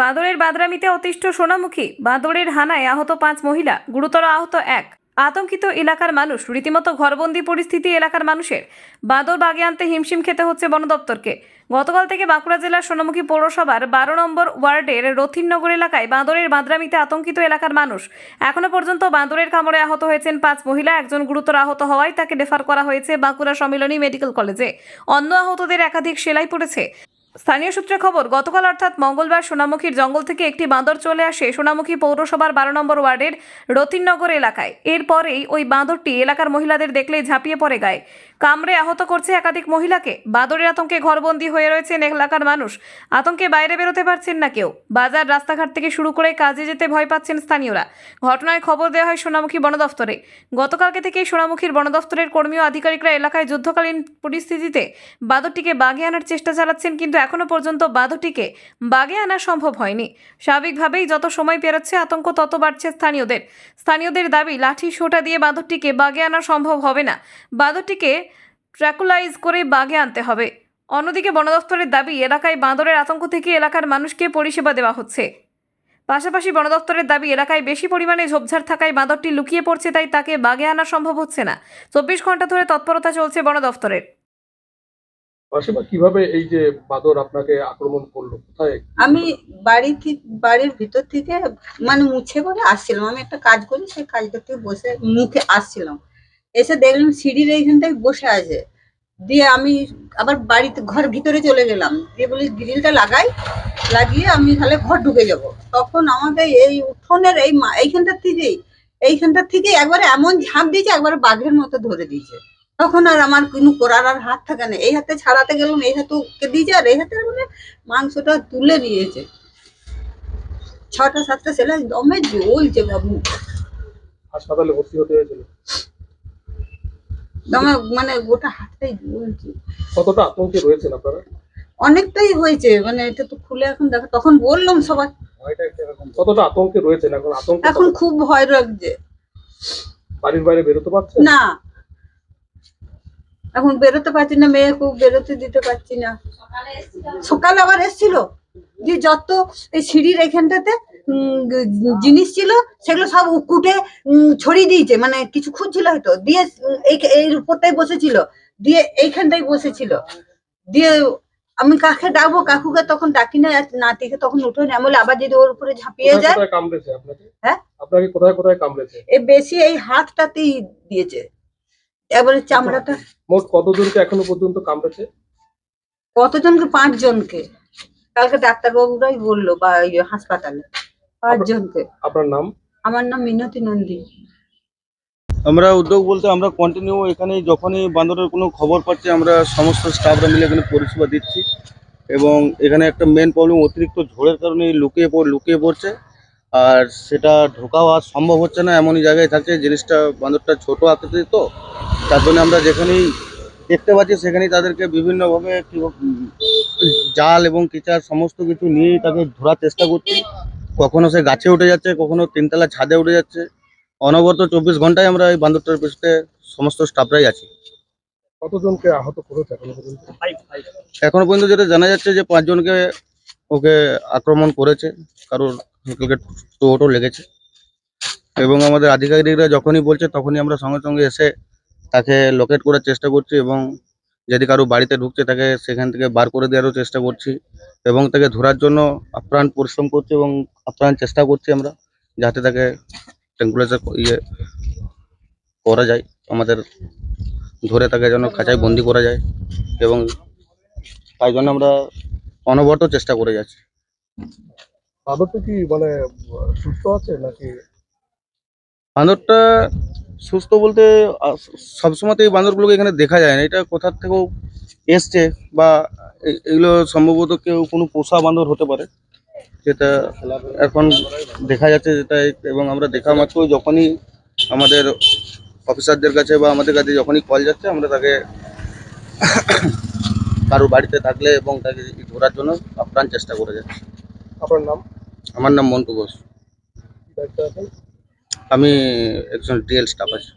বাদরের বাদরামিতে অতিষ্ঠ সোনামুখী, বাদরের হানায় আহত পাঁচ মহিলা, গুরুতর আহত এক। আতঙ্কিত এলাকার মানুষ, রীতিমতো ঘরবন্দি পরিস্থিতি এলাকার মানুষের। বাদর বাগে আনতে হিমশিম খেতে হচ্ছে বন দপ্তরকে। গতকাল থেকে বাঁকুড়া জেলার সোনামুখী পৌরসভার বারো নম্বর ওয়ার্ডের রথিননগর এলাকায় বাঁদরের বাদরামিতে আতঙ্কিত এলাকার মানুষ। এখনও পর্যন্ত বাঁদরের কামড়ে আহত হয়েছেন পাঁচ মহিলা, একজন গুরুতর আহত হওয়ায় তাকে রেফার করা হয়েছে বাঁকুড়া সম্মিলনী মেডিকেল কলেজে। অন্য আহতদের একাধিক সেলাই পড়েছে। স্থানীয় সূত্রে খবর, গতকাল অর্থাৎ মঙ্গলবার সোনামুখীর জঙ্গল থেকে একটি বাঁদর চলে আসে সোনামুখী পৌরসভার বারো নম্বর ওয়ার্ডের রতিননগর এলাকায়। এরপরেই ওই বাঁদরটি এলাকার মহিলাদের দেখলেই ঝাঁপিয়ে পড়ে গায়ে। কামড়ে আহত করছে একাধিক মহিলাকে। বাঁদরের আতঙ্কে ঘরবন্দি হয়ে রয়েছেন এলাকার মানুষ। আতঙ্কে বাইরে বেরোতে পারছেন না কেউ। বাজার, রাস্তাঘাট থেকে শুরু করে কাজে যেতে ভয় পাচ্ছেন স্থানীয়রা। ঘটনায় খবর দেওয়া হয় সোনামুখী বন দফতরে। গতকালকে থেকেই সোনামুখীর বন দফতরের কর্মী ও আধিকারিকরা এলাকায় যুদ্ধকালীন পরিস্থিতিতে বাঁদরটিকে বাগে আনার চেষ্টা চালাচ্ছেন, কিন্তু এখনও পর্যন্ত বাঁদরটিকে বাগে আনা সম্ভব হয়নি। স্বাভাবিকভাবেই যত সময় পেরোচ্ছে, আতঙ্ক তত বাড়ছে স্থানীয়দের। স্থানীয়দের দাবি, লাঠি, সোটা দিয়ে বাঁদরটিকে বাগে আনা সম্ভব হবে না। বাঁদরটিকে ট্র্যাকুলাইজ করে বাগে আনতে হবে। অন্যদিকে বন দফতরের দাবি এলাকায় বাঁদরের আতঙ্ক থেকে এলাকার মানুষকে পরিষেবা দেওয়া হচ্ছে। পাশাপাশি বন দপ্তরের দাবি এলাকায় বেশি পরিমাণে ঝোপঝাড় থাকায় বাঁদরটি লুকিয়ে পড়ছে তাই তাকে বাগে আনা সম্ভব হচ্ছে না। চব্বিশ ঘণ্টা ধরে তৎপরতা চলছে বন দফতরের অসীমা কীভাবে এই যে বাদর আপনাকে আক্রমণ করল? কোথায়? আমি বাড়ি থেকে বাড়ির ভিতর থেকে মানে মুছে করে আসছিলাম। আমি একটা কাজ করি সেই কাজটা থেকে বসে মুখে আসছিলাম। এসে দেখলাম সিঁড়ির এইখানটায় বসে আছে। দিয়ে আমি আবার বাড়িতে ঘর ভিতরে চলে গেলাম। দিয়ে বলি, গ্রিলটা লাগাই। লাগিয়ে আমি তাহলে ঘর ঢুকে যাব। তখন আমাকে এই উঠোনের এই এইখানটার থেকেই এইখানটার থেকে একবারে এমন ঝাঁপ দিয়েছে, একবারে বাঘের মতো ধরে দিয়েছে। তখন আর আমার কোনো করার আর হাত থাকে না। এই হাতে ছাড়াতে গেলাম, এই হাতে ওকে দিয়েছে, আর এই হাতে মানে মাংসটা তুলে নিয়েছে। ছটা, সাতটা ছেলে দমে জ্বলছে বাবু। হাসপাতালে ভর্তি হতে হয়েছিল। মানে গোটা হাতটাই কতটা আতঙ্কে রয়েছেন আপনারা? অনেকটাই হয়েছে মানে এটা তো খুলে এখন দেখো তখন বললাম সবাই। কতটা আতঙ্কে রয়েছেন এখন? আতঙ্ক এখন খুব ভয় লাগছে। বাড়ির বাইরে বেরোতে পারছেন? না। এখন বেরোতে পারছি না মেয়েকেও বেরোতে দিতে পারছি না। সকালে আবার এসছিল। যে যত এই সিঁড়ির এখানটাতে জিনিস ছিল সেগুলো সব কুটে ছড়িয়ে দিয়েছে। মানে কিছু খুঁজছিল হয়তো। দিয়ে এই উপরটাই বসেছিল। দিয়ে এইখানটাই বসেছিল। দিয়ে আমি কাকে ডাকবো? কাকুকে তখন ডাকি না নাতিকে তখন উঠে না। বলে আবার যদি ওর উপরে ঝাঁপিয়ে যায় হ্যাঁ? আপনাকে কোথায় কোথায় কামড়েছে? এ বেশি এই হাতটাতেই দিয়েছে। এবারে চামড়াটা মোট কতজনকে এখনও পর্যন্ত কামড়েছে? কতজনকে? পাঁচ জনকে কালকে ডাক্তারবাবুরাই বলল বা ইয়ে হাসপাতালে। পাঁচ জনকে আপনার নাম? আমার নাম মিনতি নন্দী। আমরা উদ্যোগ বলতে আমরা কন্টিনিউ এখানে যখনই বান্দরের কোনো খবর পাচ্ছি আমরা সমস্ত স্টাফরা মিলে এখানে পরিষেবা দিচ্ছি। এবং এখানে একটা মেন প্রবলেম অতিরিক্ত ঝড়ের কারণে লুকিয়ে পড় লুকিয়ে পড়ছে। আর সেটা ঢোকাও আর সম্ভব হচ্ছে না এমনই জায়গায় থাকছে। জিনিসটা বান্দরটা ছোট আকৃতির তো তার জন্য আমরা যেখানেই দেখতে পাচ্ছি সেখানেই তাদেরকে বিভিন্নভাবে জাল এবং কিচার সমস্ত কিছু নিয়েই তাকে ধরার চেষ্টা করছি। কখনো সে গাছে উঠে যাচ্ছে কখনো তিনতলা ছাদে উঠে যাচ্ছে। অনবরত চব্বিশ ঘন্টায় আমরা এই বান্দরটার পেছনে সমস্ত স্টাফরাই আছি। কতজনকে আহত করেছে এখনও পর্যন্ত? এখনও পর্যন্ত যেটা জানা যাচ্ছে যে পাঁচজনকে ওকে আক্রমণ করেছে কারোর চোটও লেগেছে। এবং আমাদের আধিকারিকরা যখনই বলছে তখনই আমরা সঙ্গে সঙ্গে এসে তাকে লোকেট করার চেষ্টা করছি এবং যদি কারও বাড়িতে ঢুকছে তাকে সেখান থেকে বার করে দেওয়ারও চেষ্টা করছি এবং তাকে ধরার জন্য আপ্রাণ পরিশ্রম করছি এবং আপ্রাণ চেষ্টা করছি আমরা যাতে তাকে ট্যাঙ্কুলাইজার ইয়ে করা যায় আমাদের ধরে তাকে যেন খাঁচায় বন্দি করা যায় এবং তাই জন্য আমরা অনবরত চেষ্টা করে যাচ্ছি। বাদরটা কি মানে সুস্থ আছে নাকি? বান্দরটা সুস্থ বলতে সবসময় তো এই বান্দরগুলোকে এখানে দেখা যায় না। এটা কোথার থেকেও এসছে বা এগুলো সম্ভবত কেউ কোনো পোষা বান্দর হতে পারে। যেটা এখন দেখা যাচ্ছে যেটা এবং আমরা দেখা মাত্র যখনই আমাদের অফিসারদের কাছে বা আমাদের কাছে যখনই কল যাচ্ছে আমরা তাকে কারোর বাড়িতে থাকলে এবং তাকে ধরার জন্য আপ্রাণ চেষ্টা করে যাচ্ছি। আপনার নাম? আমার নাম মন্টু ঘোষ। আমি একজন ডিএল স্টাফ আছি।